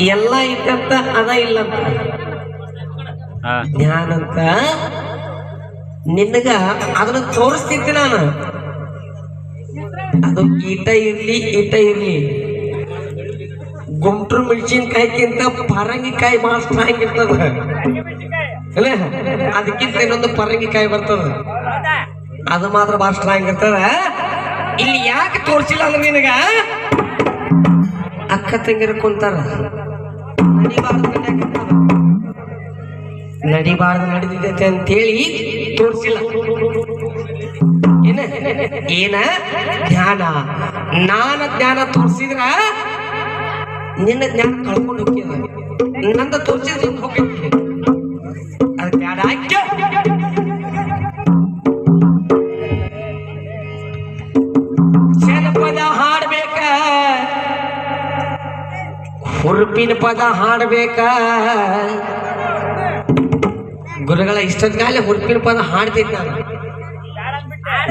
ಎಲ್ಲ ಇತ್ತಂತ ಅದ ಇಲ್ಲಂತ ಜ್ಞಾನಂತ. ನಿನಗ ಅದನ್ನ ತೋರಿಸ್ತಿದ್ದೆ ನಾನು. ಅದು ಈಟ ಇರ್ಲಿ ಈಟ ಇರ್ಲಿ. ಗುಂಟ್ರು ಮೆಣಸಿನ್ಕಾಯಿಕ್ಕಿಂತ ಪರಂಗಿಕಾಯಿ ಬಹಳ ಸ್ಟ್ರಾಂಗ್ ಇರ್ತದ. ಅಲ್ಲ? ಅದಕ್ಕಿಂತ ಇನ್ನೊಂದು ಪರಂಗಿಕಾಯಿ ಬರ್ತದ. ಅದು ಮಾತ್ರ ಬಹಳ ಸ್ಟ್ರಾಂಗ್ ಇರ್ತದ. ಇಲ್ಲಿ ಯಾಕೆ ತೋರಿಸಿಲ್ಲ ಅಂದ್ರೆ ನಿನಗ? ಅಕ್ಕ ತಂಗಿರ ಕುಂತಾರ. ನಡಿಬಾರ್ದು ಅಂತ ಅಂತೇಳಿ ತೋರಿಸಿಲ್ಲ. ಏನ? ಏನ? ಜ್ಞಾನ. ನಾನ ಜ್ಞಾನ ತೋರಿಸಿದ್ರ ನಿನ್ನ ಜ್ಞಾನ ಕಳ್ಕೊಂಡು ಹೋಗ್ಯದ ನಂದ ತೋರಿಸಿದ್ರೆ ಹೋಗ್ತೀನಿ ಅದು ಬ್ಯಾಡ. ಹುರುಪಿನ ಪದ ಹಾಡ್ಬೇಕ. ಗುರುಗಳ ಇಷ್ಟೊತ್ತಿಗಾಲೆ ಹುರುಪಿನ ಪದ ಹಾಡ್ತಿದ್ದ ನಾನು.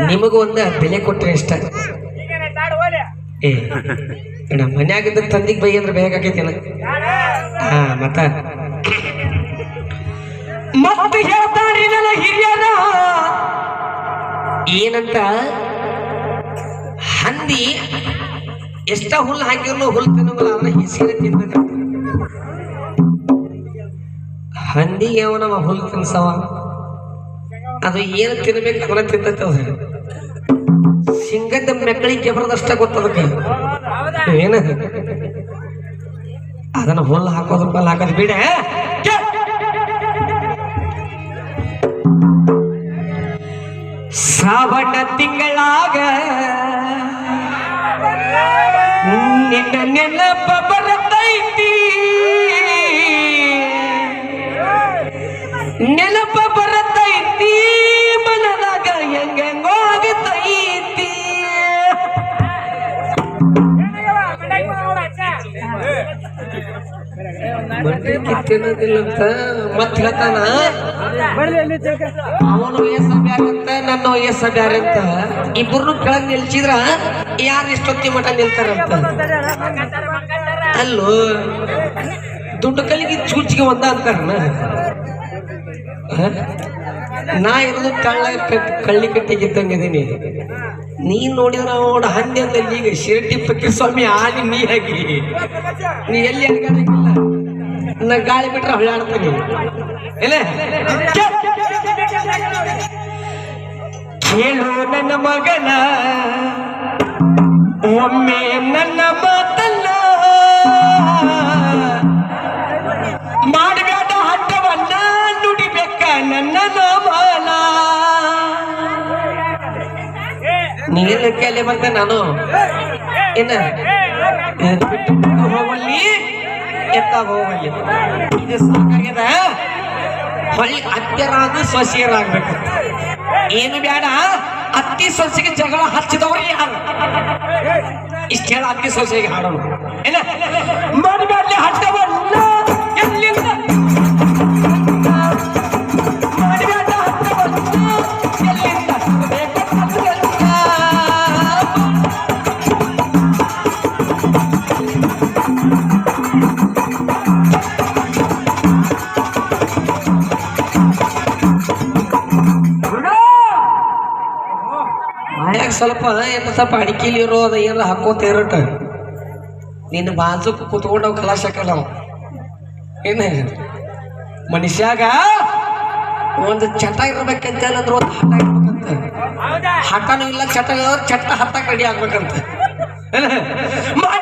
ನಿಮಗೂ ಒಂದು ಬೆಲೆ ಕೊಟ್ಟರೆ ಇಷ್ಟ ಏ ನಮ್ಮ ಮನ್ಯಾಗಿದ್ದ ತಂದಿಗೆ ಬೈ ಅಂದ್ರೆ ಬೇಕಾಗೈತಿ ಹಾ ಮತ್ತ? ಮತ್ತೆ ಹೇಳ್ತಾನೆ ಹಿರಿಯರ? ಏನಂತ? ಹಂದಿ. ಎಷ್ಟ ಹುಲ್ಲು ಹಾಕಿರ್ಲೋ ಹುಲ್ ತಿನ್ನೋಲ್ಲ ಅವನ ಹೆಸರು ತಿಂದ ಹಂದಿಗೆ ಅವನವ ಹುಲ್ಲು ತಿನ್ಸವ. ಅದು ಏನು ತಿನ್ಬೇಕು ಅವನ ಅದು. ಸಿಂಗದ ಮೆಕ್ಕಳಿಗೆ ಕೆಬರದಷ್ಟ ಗೊತ್ತದಕ್ಕೆ ಏನ? ಅದನ್ನ ಹುಲ್ಲು ಹಾಕೋದ್ರ ಮೇಲೆ ಹಾಕೋದು ಬಿಡ. ಸಾವಟ ತಿಂಗಳಾಗ ನಿನ್ನ ನೆನಪ ಬರತೈತಿ. ನೆನಪ ಬರತೈತಿ, ಮನದಾಗ ಹೆಂಗೆಂಗೋ ಆಗತೈತಿ. ಬಡ್ಡಿಗೆ ತಿನ್ನೋದಿಲ್ಲಂತ ಮತ್ತೆ ಹೇಳ್ತಾನ? ಅವನು ವಯಸ್ಸ ಬ್ಯಾರೆ ಅಂತ, ನನ್ನ ವಯಸ್ಸ ಬ್ಯಾರೆ ಅಂತ ಇಬ್ಬರನ್ನು ಕೆಳಗ್ ನಿಲ್ಸಿದ್ರ? ಯಾರು ಇಷ್ಟೊತ್ತಿ ಮಠ ನಿಲ್ತಾರಂತ ಅಲ್ಲೋ, ದುಡ್ಡು ಕಲ್ಲಿಗೆ ಚೂಚಿಗೆ ಒಂದ ಅಂತಾರ? ನಾ ಇರೋದು ಕಳ್ಳ ಕಳ್ಳಿ ಕಟ್ಟಿಗಿದ್ದಂಗಿದ್ದೀನಿ ನೀನ್ ನೋಡಿದ್ರ ಅವಡ ಹಂದಿ ಅಂದಲ್ಲಿ ಈಗ ಶಿರಟಿ ಪಕ್ಕಿ ಸ್ವಾಮಿ ಆಲಿ ನೀ ಆಗಿ ನೀ ಎಲ್ಲಿ ಅಡ್ಗಾಡಂಗಿಲ್ಲ ನಾ ಗಾಳಿ ಬಿಟ್ರೆ ಹೊಳ್ಳಾಡ್ತೀನಿ. ಇಲ್ಲ ಕೇಳು ನನ್ನ ಮಗನ. ಒಮ್ಮೆ ನನ್ನ ಮಾತಲ್ಲ. ಮಾಡಬೇಡ ಹಠವನ್ನ ನುಡಿಬೇಕ ನನ್ನ ನಾಮಲ ನೀಲಕ್ಕೆ ಕೇಳಿ ಬಂದೆ ನಾನು? ಏನ ಬಿಟ್ಟು ಹೋಗಲ್ಲಿ. ಎತ್ತ ಹೋಗಲಿ ಇದು ಸಾಕಾಗ್ಯದ? ಹೊಳ್ಳಿ ಅತ್ಯರಾಗು ಸೊಸೆಯರಾಗ್ಬೇಕು ಏನು ಬೇಡ ಅತ್ತಿ ಸೊಸೆಗೆ ಜಗಳ ಹಚ್ಚಿದವರು ಯಾರು? ಇಷ್ಟ ಹೇಳ ಅತ್ತಿ ಸೊಸೆಗೆ ಹಾಡೋಣ ಏನ ಮಾಡಬೇಡ್ಲಿ ಹಟ್ಟವಲ್ಲ ಎಲ್ಲಿಂದ? ಮಾಯಾಗ ಸ್ವಲ್ಪ ಏನು ಸ್ವಲ್ಪ ಅಡಿಕೆಲಿ ಇರೋ ಅದ ಏನು ಹಾಕೋತ ಇರಟ ನಿನ್ನ ಬಾಜುಕ್ ಕುತ್ಕೊಂಡು ಅವ್ ಕಲಾಶ ಕಲಾವ ಅವ. ಏನ ಮನುಷ್ಯಾಗ ಒಂದು ಚಟ ಇರ್ಬೇಕಂತ ಅಂದ್ರೆ ಒಂದು ಹಠ ಇರ್ಬೇಕಂತ. ಹಠನೂ ಇಲ್ಲ ಚಟ ಚಟ್ಟ ಹತ್ತಕ್ಕೆ ರೆಡಿ ಆಗ್ಬೇಕಂತ.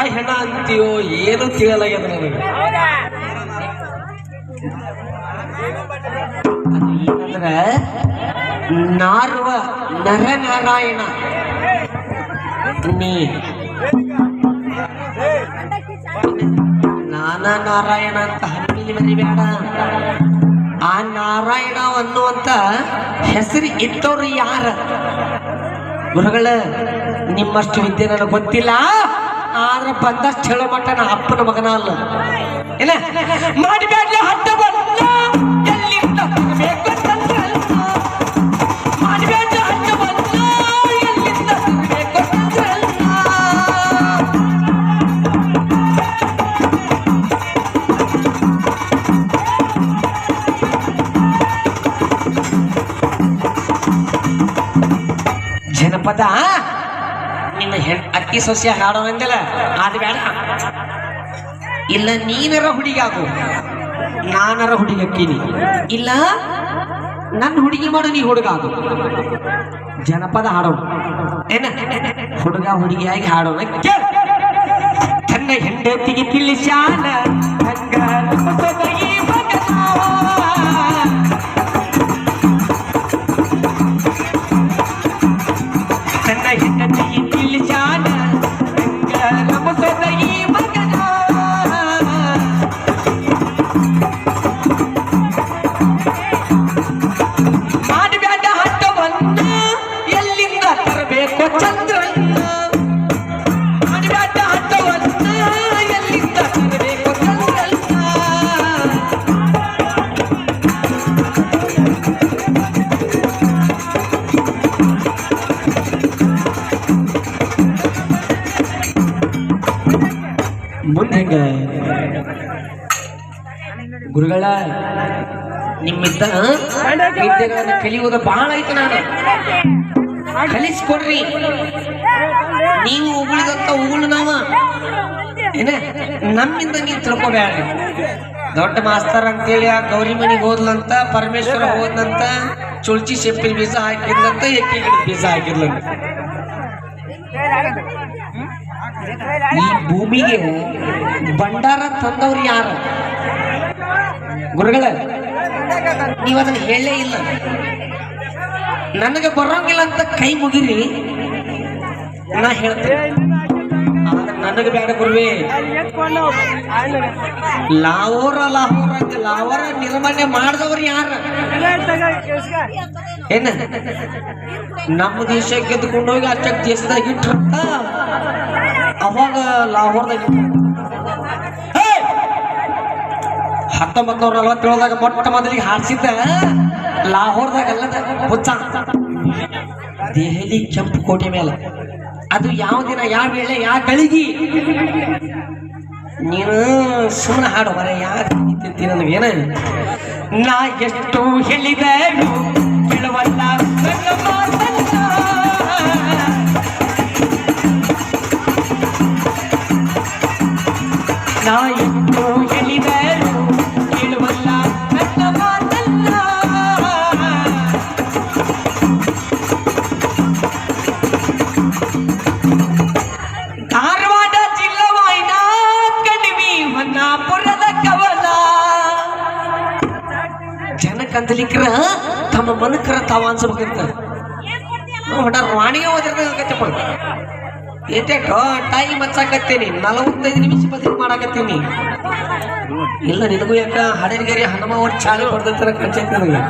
ನಾರಾಯಣ ಅಂತೀಯೋ ಏನು ತಿಳಿಯಲಾಗ್ಯದ ನನಗೆ? ಅಂದ್ರೆ ನಾರುವ ನಾರ್ವ ನರನಾರಾಯಣ. ನೀ. ನಾನಾ ನಾರಾಯಣ ಅಂತ ಹಮ್ಮಿಲಿ ಮರಿಬೇಡ ಆ ನಾರಾಯಣ ಅನ್ನುವಂತ ಹೆಸರು ಇದ್ದವ್ರು ಯಾರ? ಗುರುಗಳ ನಿಮ್ಮಷ್ಟು ವಿದ್ಯೆ ನನಗೆ ಗೊತ್ತಿಲ್ಲ. ಆದ್ರೆ ಬಂದಷ್ಟು ಹೇಳೋ ಮಟ್ಟ ನಾ ಅಪ್ಪನ ಮಗನ ಅಲ್ಲ ಏನ ಮಾಡಬೇಡ ಹಟ್ಟವಲ್ಲ ಎಲ್ಲಿಂದ ತರಬೇಕು ತಂತ್ರಲ್ಲ ಮಾಡಬೇಡ ಹಟ್ಟವಲ್ಲ ಎಲ್ಲಿಂದ ತರಬೇಕು ತಂತ್ರಲ್ಲ ಜನಪದ ನಿನ್ನ ಹೆಣ್ ಅಕ್ಕಿ ಸಸ್ಯ ಹಾಡೋನಂದಲ್ಲ ಅದು ಬೇಡ. ಇಲ್ಲ, ನೀನರ ಹುಡುಗಾಗು ನಾನರ ಹುಡುಗಕ್ಕೀನಿ ಇಲ್ಲ, ನನ್ನ ಹುಡುಗಿ ಮಾಡು, ನೀ ಹುಡುಗಾಗು. ಜನಪದ ಹಾಡೋಣ. ಏನ? ಹುಡುಗ ಹುಡುಗಿಯಾಗಿ ಹಾಡೋಣ. ತನ್ನ ಹೆಂಡತಿಗೆ ತಿಳಿಸ್ಯಾನ. ಹಂಗ ಹೆಂಗ ಗುರುಗಳ ನಿಮ್ಮಿದ್ದ ವಿದ್ಯೆಗಳನ್ನ ಕಲಿಯುವುದು ಬಹಳ ಐತೆ ನಾನು ಕಲಿಸ್ಕೊಡ್ರಿ ನೀವು ಉಗುಳಿದಂತ ಉಗುಳು ನಾವು. ಏನ? ನಮ್ಮಿಂದ ನೀವು ತಿಳ್ಕೊಬೇಡ ದೊಡ್ಡ ಮಾಸ್ತರ್ ಅಂತೇಳಿ ಆ ಗೌರಿ ಮನೆಗೆ ಹೋದ್ಲಂತ, ಪರಮೇಶ್ವರ ಹೋದ್ನಂತ ಚುಳ್ಚಿ ಸೆಪ್ಪಿನ ಬೀಜ ಹಾಕಿದ್ಲಂತ, ಎಕ್ಕಿ ಗಿಡದ ಬೀಜ ಹಾಕಿದ್ಲಂತ. ಈ ಭೂಮಿಗೆ ಭಂಡಾರ ತಂದವ್ರು ಯಾರು? ಗುರುಗಳ, ನೀವು ಅದನ್ನ ಹೇಳೇ ಇಲ್ಲ. ನನಗೆ ಬರೋಂಗಿಲ್ಲ ಅಂತ ಕೈ ಮುಗಿರಿ. ನಾ ಹೇಳ್ತೇನೆ. ನನಗೆ ಬೇಡ ಗುರುವೆ. ಲಾವೋರ ಲಾಹೋರ ಅಂತ ಲಾವೋರ ನಿರ್ಮಾಣ ಮಾಡಿದವ್ರು ಯಾರ? ಏನ? ನಮ್ಮ ದೇಶ ಗೆದ್ದುಕೊಂಡು ಹೋಗಿ ಅಚ್ಚ ದೇಶದಾಗ ಇಟ್ರಂತ? ಅವಾಗ ಲಾಹೋರ್ದಾಗ ಹತ್ತೊಂಬತ್ತು ನೂರ ನಲವತ್ತೇಳದಾಗ ಮೊಟ್ಟ ಮೊದಲಿಗೆ ಹಾರಿಸಿದ್ದ? ಲಾಹೋರ್ದಾಗ ಅಲ್ಲದ ಹುಚ್ಚ ದೆಹಲಿ ಕೆಂಪು ಕೋಟೆ ಮೇಲೆ. ಅದು ಯಾವ ದಿನ, ಯಾವ ವೇಳೆ, ಯಾವ ಗಳಿಗೆ ನೀನು ಸುಮ್ಮನೆ ಹಾಡು ಬರ ಯಾಕೆ ನನಗೇನ ನಾ ಎಷ್ಟು ಹೇಳಿದೆನು ಕೇಳುವಲ್ಲ ತಾವ ಅನ್ಸ್ಬೇಕಂತ ರಾಣಿಗೆ ವಾಣಿಗೆ ಕಚ್ಚಪ್ಪ ಏಟೇಟೋ ಟೈಮ್ ಹಚ್ಚಾಕತ್ತೀನಿ ನಲವತ್ತೈದು ನಿಮಿಷ ಬದುಕು ಮಾಡಾಕತ್ತೀನಿ. ಇಲ್ಲ ನಿನಗೂ ಯಾಕ ಹಡೇನಗರಿ ಹನುಮ ಒಟ್ಟು ಚಾಳಿ ಹೊಡೆದಂತರ ಕಚ್ಚೈತಿ ನನಗೆ.